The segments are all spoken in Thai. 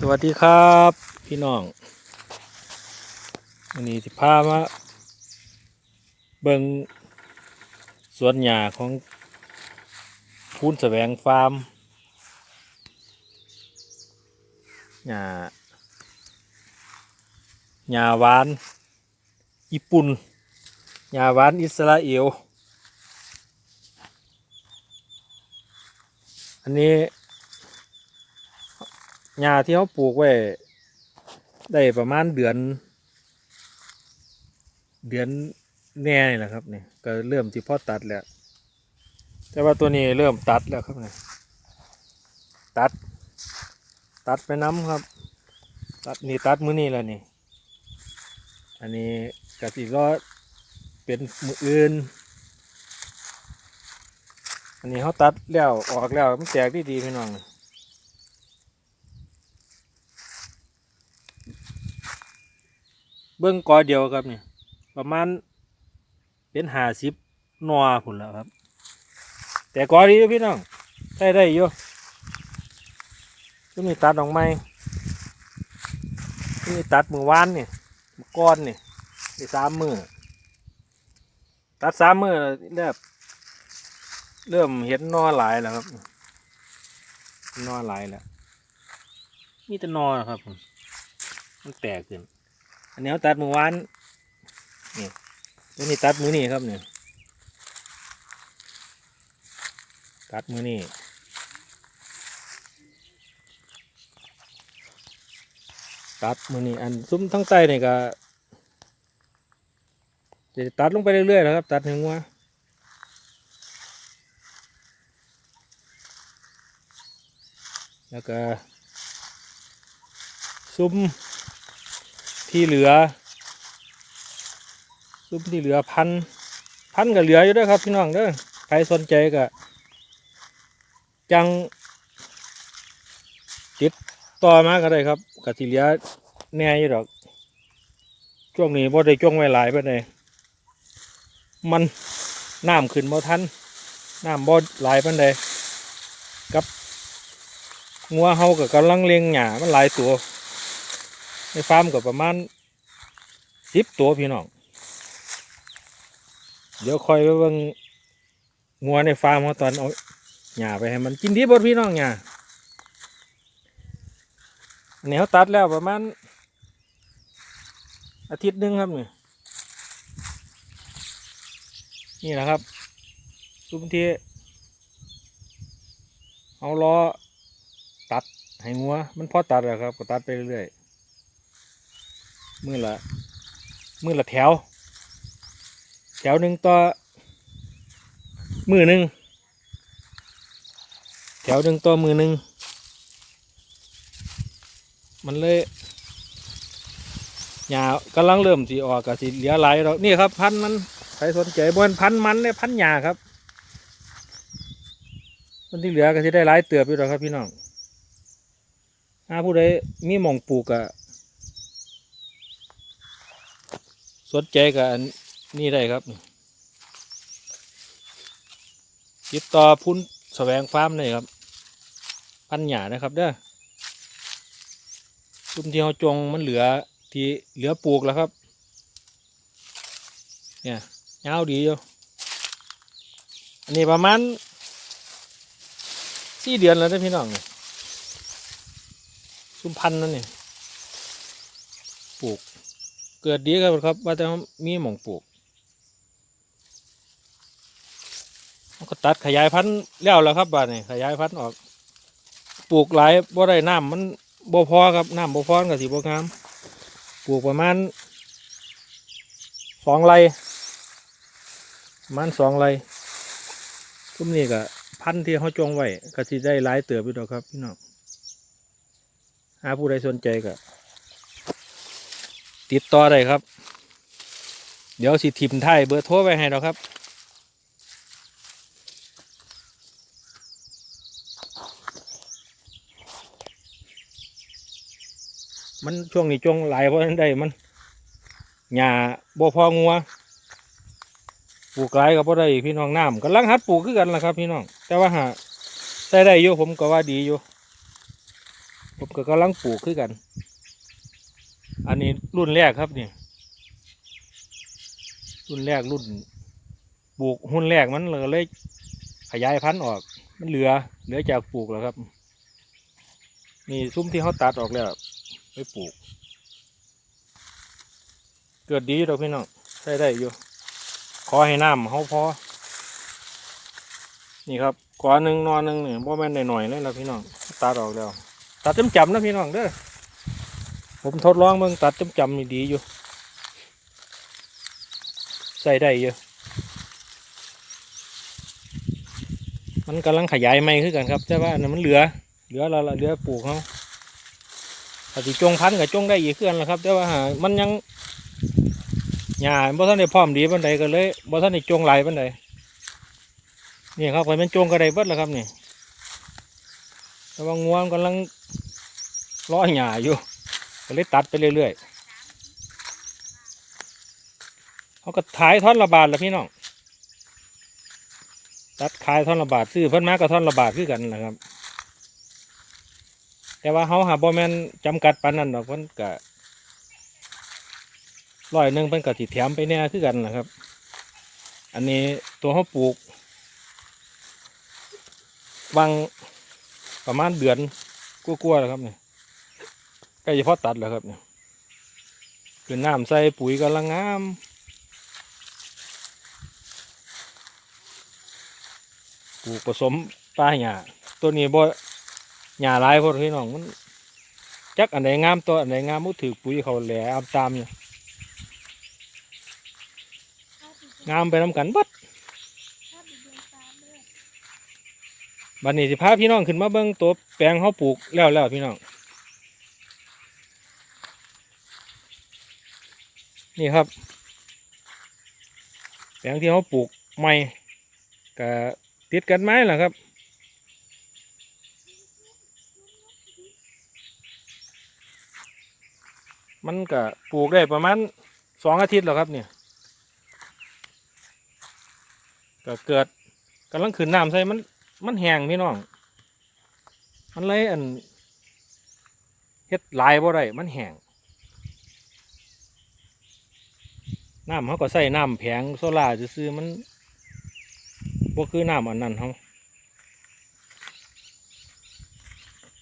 สวัสดีครับพี่น้องวันนี้ที่พามาเบิงสวนหญ้าของพูนแสวงฟาร์มหญ้าหญ้าหวานญี่ปุ่นหญ้าหวานอิสราเอลอันนี้ หญ้าที่เขาปลูกไว้ได้ประมาณเดือน เดือนแน่นี่แหละครับเนี่ยก็เริ่มที่พ่อตัดแล้ว แต่ว่าตัวนี้เริ่มตัดแล้วครับเนี่ยตัด ตัดไปน้ำครับ ตัดนี่ตัดมือนี้แล้วนี่ อันนี้กะสิรอเป็นมืออื่น อันนี้เขาตัดแล้วออกแล้วมันแตกดีดีๆพี่น้องเเบื้องกอเดียวครับเนี่ยประมาณเป็นหาสิบนอผุนแล้วครับ แต่กอดีอยู่พี่น้องใช้ได้อยู่ก็มีตัดออกไม้ก็มีตัดมือวานเนี่ยก้อนเนี่ยได้สามมือตัดสามมือเริ่มเริ่มเห็นนอหลายแล้วครับนอหลายแล้วมีแต่นอนครับผมมันแตกขึ้น อันนี้เขาตัดมือวานนี่ตัวนี้ตัดมือนี่ครับเนี่ยตัดมือนี่ตัดมือนี่อันซุ้มทั้งใต้นี่ก็จะตัดลงไปเรื่อยๆนะครับ ตัดหนึ่งว่าแล้วก็ซุ้ม ที่เหลือซุ้มที่เหลือพันพันก็เหลืออยู่ด้วยครับพี่น้องเด้อใครสนใจก็จังติดต่อมาก็ได้ครับกสิเหลือแน่อยู่ดอกช่วงนี้บ่ได้จ้วงไว้หลายไปเลยมันน้ำขึ้นบ่ทันน้ำบ่หลายปานใดกับงัวเฮากับกำลังเลี้ยงหญ้ามันหลายตัว ในฟาร์มก็ประมาณสิบตัวพี่น้อง เดี๋ยวคอยไปเบิ่งงัวในฟาร์มเขาตอนเอาหญ้าไปให้มันกินดีบดพี่น้องหญ้าอันนี้เขาตัดแล้วประมาณอาทิตย์หนึงครับนี่นี่แหละครับซุ้มที่เอาล้อตัดให้งัว มันพอตัดแล้วครับ ก็ตัดไปเรื่อยๆ มือละมือละแถว แถวหนึ่งต่อมือหนึ่งแถวหนึ่งต่อมือหนึ่งมันเลยหญ้ากำลังเริ่มสีออกกับสีเหลือหลายแล้วนี่ครับ พันธุ์มันใครสนใจบนพันธุ์มันเนี่ยพันธุ์หญ้าครับคนที่เหลือก็จะได้หลายเติบอยู่แล้วครับพี่น้องถ้าผู้ใดมีหม่องปลูกอะ สนใจกับอันนี่ได้ครับติดต่อพุ่นแสวงฟาร์มเลยครับ พันหยานะครับเด้อซุ้มที่เขาจงมันเหลือที่เหลือปลูกแล้วครับ เนี่ยยาวดีอยู่อันนี้ประมาณสี่เดือนแล้วนะพี่น้องเนี่ยซุ้มพันนั่นนี่ปลูก เกิดดีครับครับว่าแต่มีหม่องปลูกก็ตัดขยายพันธุ์แล้วแล้วครับบ้านนี้ขยายพันธุ์ออก ปลูกหลายบ่ได้น้ำมันบ่พอครับน้ำบ่พอกับสีบ่งามปลูกประมาณสองไร่ประมาณสองไร่ทุกนี้ก็พันธุ์ที่เขาจงไว้ก็สิได้หลายเติบอยู่ดอกครับพี่น้องหาผู้ใดสนใจก็ ติดต่อได้ครับ เดี๋ยวสิทิมไทยเบอร์โทรไว้ให้เราครับ มันช่วงนี้ช่วงหลายเพราะนั้นได้มันหญ้าบ่พองัวปลูกหลก็บ่ได้พี่น้องน้ำกำลังหัดปลูกคือกันล่ะครับ พี่น้อง แต่ว่าหาใส่ได้อยู่ผมก็ว่าดีอยู่ผมก็กำลังปลูกคือกัน อันนี้รุ่นแรกครับนี่ รุ่นแรกรุ่นปลูกหุ้นแรกมันเลยขยายพันธุ์ออก มันเหลือ เหลือจากปลูกแล้วครับ นี่ซุ้มที่เขาตัดออกแล้วไปปลูก เกิดดีเราพี่น้องใช้ได้อยู่ ขอให้น้ำเขาพอ นี่ครับขวาหนึ่งนอนหนึ่งเนี่ยบ่แม่นหน่อยๆเลยละพี่น้องตัดออกแล้วตัดจำจำๆนะพี่น้องเด้อ ผมทดลองเบิ่งตัดจำจำๆดีอยู่ ใส่ได้อยู่ มันกำลังขยายไม่ขึ้นกันครับแต่ว่าอันนั้นมันเหลือ เหลือเราเหลือปลูกเขาถ้าสิจงพันกับจงได้อีกขึ้นละครับ แต่ว่าหามันยังหญ้าบ่ทันได้พร้อมดีปานใดก็เลยบ่ทันได้จงไหลายปานใดนี่ครับไปมันจงก็ได้เบิดแล้วครับนี่แต่ว่างัวมันกำลังรอหญ้าอยู่ ก็เลยตัดไปเรื่อยๆเขาก็ถ่ายท่อนระบาดแล้วพี่น้องตัดขายท่อนละบาทซื้อเพิ่นมาก็ท่อนละบาทคือกันนะครับ แต่ว่าเขาหาบ่แมนจำกัดปานนั้นดอกเพิ่นก็ร้อยหนึ่งเพิ่นก็สิแถมไปแน่คือกันนะครับ อันนี้ตัวเขาปลูกวางประมาณเดือนกลัวๆแล้วครับเนี่ย ใกล้จะพอตัดแล้วครับเนี่ยคือน้ำใส่ปุ๋ยกำลังงามปลูกผสมปลาหญ้าตัวนี้บ่หญ้าลายพอพี่น้องมันจักอันไหนงามตัวอันไหนงามมุถือปุ๋ยเขาแหลเอาตามอยู่งามไปน้ำกันบัดบัดนี้สิพาพี่น้องขึ้นมาเบิ่งตัวแปลงเขาปลูกแล้วแล้วพี่น้อง นี่ครับแปลงที่เขาปลูกใหม่ก็ติดกันไหมล่ะครับ มันก็ปลูกได้ประมาณสองอาทิตย์แล้วครับเนี่ยก็เกิดกำลังขึ้นน้ำใส่มันมันแห้งพี่น้อง มันเลยอันเฮ็ดลายบ่ได้มันแห้ง น้ำเขาก็ใส่น้ำแผงโซล่าซื้อมันบ่คือน้ำอันนั้นเขา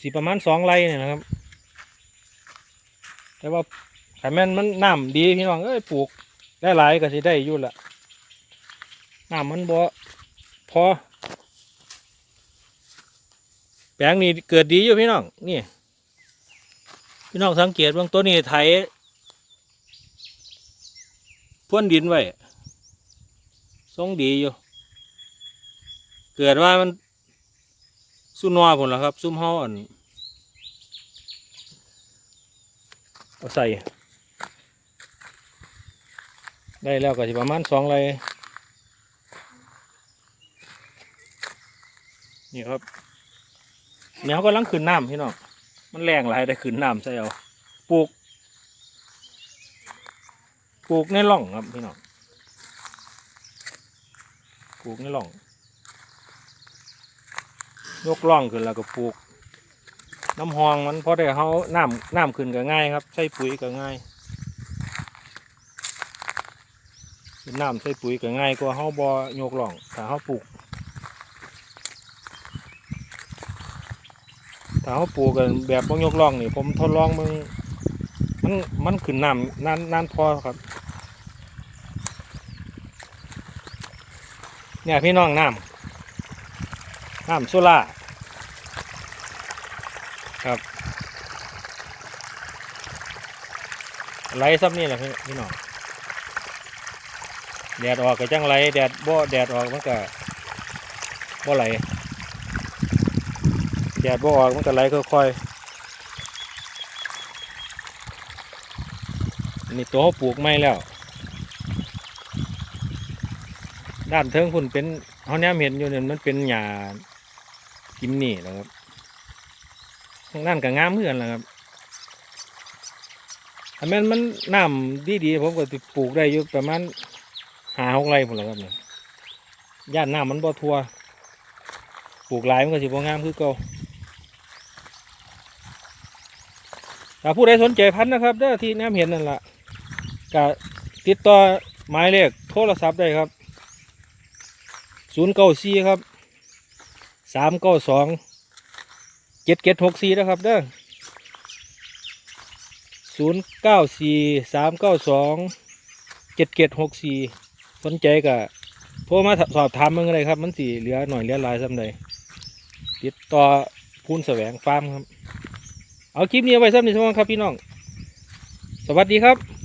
สิประมาณสองไร่เนี่ยนะครับ แต่ว่าถ้าแม่นมันน้ำดีพี่น้องเอ้ยปลูกได้หลายก็สิได้อยู่ละน้ำมันบ่พอแปลงนี้เกิดดีอยู่พี่น้องนี่พี่น้องสังเกตว่าตัวนี้ไถ พ่นดินไว้ทรงดีอยู่ เกิดว่ามันซุนวผลแล้วครับ ซุ่มห่ออันเอาใส่ ได้แล้วก็สิประมาณสองไรนี่ครับแมวกำลังขึ้นน้ำพี่น้องมันแรงหลายได้ขึ้นน้ำใส่เอาปลูก ปลูกในร่องครับพี่น้องปลูกในร่องยกล่องขึ้นแล้วก็ปลูก น้ำหองมันพอได้เขาน้ำน้ำขึ้นก็ง่ายครับใส่ปุ๋ยก็ง่ายน้ำใส่ปุ๋ยก็ง่ายกว่าเขาบอยกล่องถ้าเขาปลูกถ้าเขาปลูกกันแบบบ่ยกล่องนี่ผมทดลองมึง มันมันขึ้นน้ำนานนานพอครับ เนี่ยพี่น้องน้ำน้ำโซล่าครับไหลซับนี่แหละพี่พี่น้องแดดออกก็จังไหลแดดบ่แดดออกมันก็บ่ไหลแดดบ่ออกมันก็ไหลค่อยๆ นี่ตัวเขาปลูกไม่แล้ว ด้านเทิงคุณเป็นเขาแนมเห็นอยู่เนี่ยมันเป็นหญ้ากิมนี่แหละครับทางด้านก็งามเหมือนนแหละครับถ้าแม่นมันน้ำดีๆผมก็สิปลูกได้อยู่ประมาณหาหกไร่ผมแหละครับเนี่ยย่านน้ำมันบ่ทัวปลูกหลายมันก็สิบ่งามคือเก่าถ้าผู้ใดสนใจพันธุ์นะครับเด้อที่แนมเห็นนั่นแหละ ก็ติดต่อหมายเลขโทรศัพท์ได้ครับศูนย์เก้าสี่ครับสามเก้าสองเจ็ดเจ็ดหกสี่นะครับเด้อศูนย์เก้าสี่สามเก้าสองเจ็ดเจ็ดหกสี่สนใจก็โทรมาสอบถามมึงเลยครับ มันสีเหลือหน่อยเหลือลายสำใดติดต่อพูนแสวงฟาร์มครับ เอาคลิปนี้ไว้ซ้ำในช่วงครับพี่น้อง สวัสดีครับ